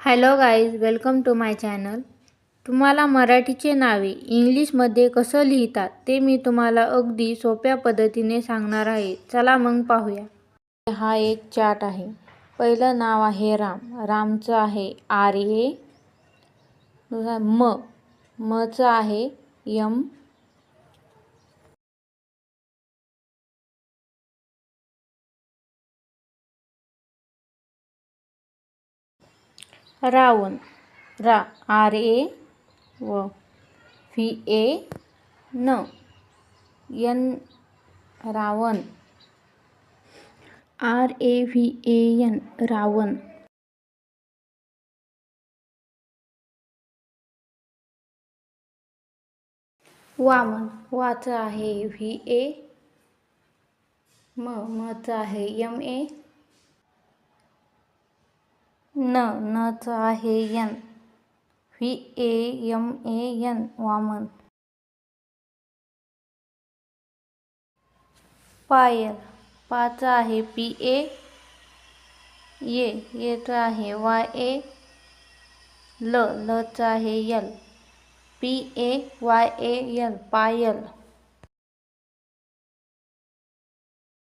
Hello guys welcome to my channel. तुम्हाला मराठीचे नावे इंग्लिशमध्ये कसं लिहितात ते मी तुम्हाला अगदी सोप्या पद्धतीने सांगणार आहे. चला मग पाहूया. हा एक चार्ट आहे. पहिलं नाव आहे राम. रामचं आहे आर ए. म. मचं आहे यम. रावण रा आर ए व व्ही ए न. N Ravan. R A V A N Ravan. Vaman. वाचं आहे व्ही ए. म मचं आहे यम ए. न नचं आहे N. V A M A N Vaman. Payal. पाच आहे पी ए. ये येच आहे वाय ए. ल लच आहे L. P A Y A L. Payal.